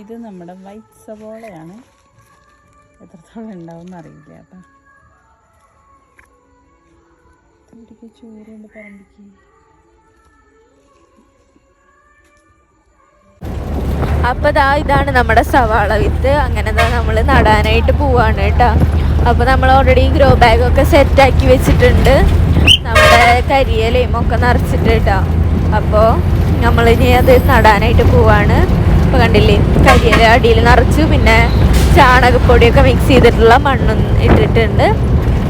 ഇത് നമ്മുടെ വൈറ്റ് സവോളയാണ്. എത്രത്തോളം ഉണ്ടാവും അറിയില്ല കേട്ടോ. ചോറുണ്ട് പറമ്പിക്ക്. അപ്പോൾ ദാ ഇതാണ് നമ്മുടെ സവാള വിത്ത്. അങ്ങനെ ദാ നമ്മൾ നടാനായിട്ട് പോവാണ് കേട്ടോ. അപ്പോൾ നമ്മൾ ഓൾറെഡി ഗ്രോ ബാഗൊക്കെ ഒക്കെ സെറ്റ് ആക്കി വെച്ചിട്ടുണ്ട്. നമ്മുടെ കരിയലയും ഒക്കെ നിറച്ചിട്ട് കേട്ടോ. അപ്പോൾ നമ്മളിനി അത് നടാനായിട്ട് പോവാണ്. ഇപ്പൊ കണ്ടില്ലേ? കരിയില അടിയിൽ നിറച്ചു. പിന്നെ ചാണകപ്പൊടിയൊക്കെ മിക്സ് ചെയ്തിട്ടുള്ള മണ്ണും ഇട്ടിട്ടുണ്ട്.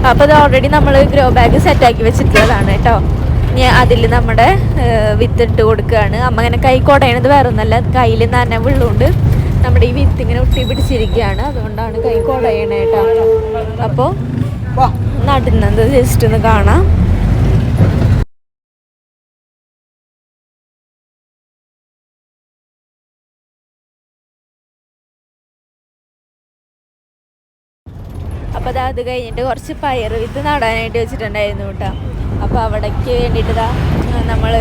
അപ്പോൾ ഇത് ഓൾറെഡി നമ്മൾ ഗ്രോ ബാഗ് സെറ്റ് ആക്കി വെച്ചിട്ടുള്ളതാണ് കേട്ടോ. ഇനി അതിൽ നമ്മുടെ വിത്തിട്ട് വിത്ത് ഇട്ട് കൊടുക്കുകയാണ്. അമ്മ ഇങ്ങനെ കൈ കൊടയണത് വേറെ ഒന്നല്ല. കയ്യിൽ നനവുള്ളതുകൊണ്ട് നമ്മുടെ ഈ വിത്ത് ഇങ്ങനെ ഒട്ടി പിടിച്ചിരിക്കുകയാണ്. അതുകൊണ്ടാണ് കൈ കൊടയണേട്ടോ അപ്പോൾ നടുന്നത് ജസ്റ്റ് ഒന്ന് കാണാം. അപ്പോൾ അത് അത് കഴിഞ്ഞിട്ട് കുറച്ച് പയർ വിത്ത് നടാനായിട്ട് വെച്ചിട്ടുണ്ടായിരുന്നു കേട്ടോ. അപ്പോൾ അവിടേക്ക് വേണ്ടിയിട്ട് ഇതാ നമ്മൾ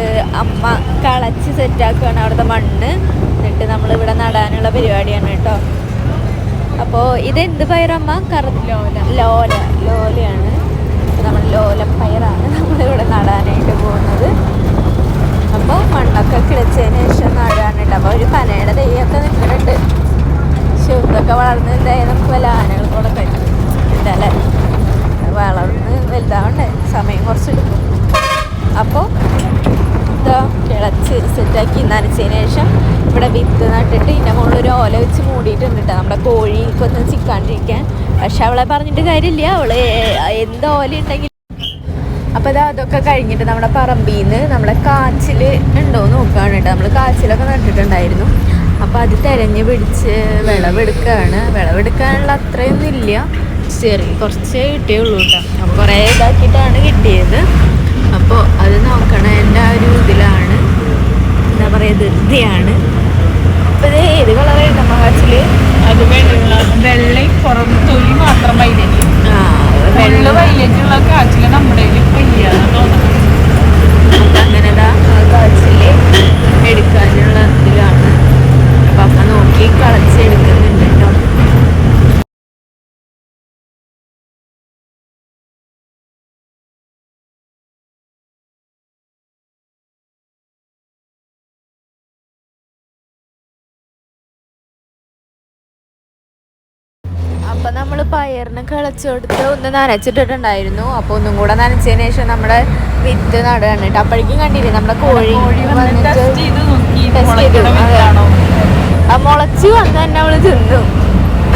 അമ്മ കളച്ച് സെറ്റാക്കുകയാണ് അവിടുത്തെ മണ്ണ്. എന്നിട്ട് നമ്മൾ ഇവിടെ നടാനുള്ള പരിപാടിയാണ് കേട്ടോ. അപ്പോൾ ഇതെന്ത് പയറമ്മ കറ ലോല. ലോല. ലോലയാണ്. നമ്മൾ ലോല പയറാണ് നമ്മളിവിടെ നടാനായിട്ട് പോകുന്നത്. അപ്പോൾ മണ്ണൊക്കെ കിളച്ചതിന് ശേഷം നടാനുണ്ട്. അപ്പോൾ ഒരു പനയുടെ തെയ്യൊക്കെ നിൽക്കുന്നുണ്ട് ശുദ്ധമൊക്കെ ഇതൊക്കെ വളർന്ന് എന്തായാലും നമുക്ക് വല്ല ആനകൾ കിളച്ച് സെറ്റാക്കി നനച്ചതിന് ശേഷം ഇവിടെ വിത്ത് നട്ടിട്ട് ഇതിന്റെ മുകളിൽ ഒരു ഓല വെച്ച് മൂടിയിട്ടുണ്ട് കേട്ടോ. നമ്മുടെ കോഴിക്കൊന്നും ചിക്കാണ്ടിരിക്കാൻ. പക്ഷെ അവളെ പറഞ്ഞിട്ട് കാര്യമില്ല. അവൾ എന്ത് ഓല ഉണ്ടെങ്കിൽ അപ്പോൾ ഇതാ അതൊക്കെ കഴിഞ്ഞിട്ട് നമ്മുടെ പറമ്പിൽ നിന്ന് നമ്മുടെ കാച്ചിൽ ഉണ്ടോ നോക്കുകയാണ് കേട്ടോ. നമ്മൾ കാച്ചിലൊക്കെ നട്ടിട്ടുണ്ടായിരുന്നു. അപ്പോൾ അത് തിരഞ്ഞ് പിടിച്ച് വിളവെടുക്കുകയാണ് വിളവെടുക്കാനുള്ള അത്രയൊന്നും ഇല്ല. ചെറിയ കുറച്ചേ കിട്ടിയുള്ളൂ കേട്ടോ. അപ്പോൾ കുറേ ഇതാക്കിയിട്ടാണ് കിട്ടിയത്. അപ്പോൾ അത് നോക്കണതിന്റെ ആ ഒരു ഇതിലാണ് ധൃതിയാണ് അപ്പോൾ ഇത് ഏത് കളറായിരുന്നു നമ്മൾ കാച്ചിൽ അത് വെള്ള വെള്ളയും പുറം തൊലി മാത്രം വൈലറ്റ്. ആ വെള്ള ഉള്ള കാച്ചിൽ നമ്മുടെ കയ്യിൽ വയ്യാന്ന് തോന്നുന്നു അങ്ങനെ ദാ ആ കാച്ചിൽ എടുക്കാനുള്ള ഇതിലാണ് അപ്പൊ അമ്മ നോക്കി കളച്ചെടുക്കുന്നുണ്ട് കേട്ടോ അപ്പൊ നമ്മൾ പയറിന് കിളച്ചെടുത്ത് ഒന്ന് നനച്ചിട്ടിട്ടുണ്ടായിരുന്നു. അപ്പൊ ഒന്നും കൂടെ നനച്ചതിന് ശേഷം നമ്മുടെ വിത്ത് നടുകയാണ് കേട്ടോ. അപ്പോഴേക്കും കണ്ടില്ലേ നമ്മുടെ കോഴി വന്നിട്ട് ടെസ്റ്റ് ചെയ്തു. ആ മുളച്ച് വന്ന് തന്നെ അവൾ തിന്നു.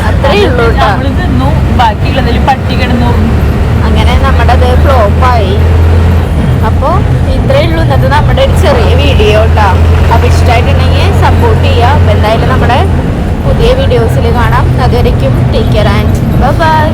അത്രേ ഉള്ളൂ കേട്ടോ. നമ്മൾ തിന്നു. ബാക്കിയുള്ളതിൽ പട്ടി കിടന്നു. അങ്ങനെ നമ്മുടെ അത് ഫ്ലോപ്പായി അപ്പോൾ ഇത്രയേ ഉള്ളൂ ഇന്നത്തെ നമ്മുടെ ഒരു ചെറിയ വീഡിയോ കേട്ടോ അപ്പോൾ ഇഷ്ടമായിട്ടുണ്ടെങ്കിൽ സപ്പോർട്ട് ചെയ്യുക അപ്പോൾ എന്തായാലും നമ്മുടെ പുതിയ വീഡിയോസിൽ കാണാം അതുവരയ്ക്കും ടേക്ക് കെയർ ആൻഡ് ബൈ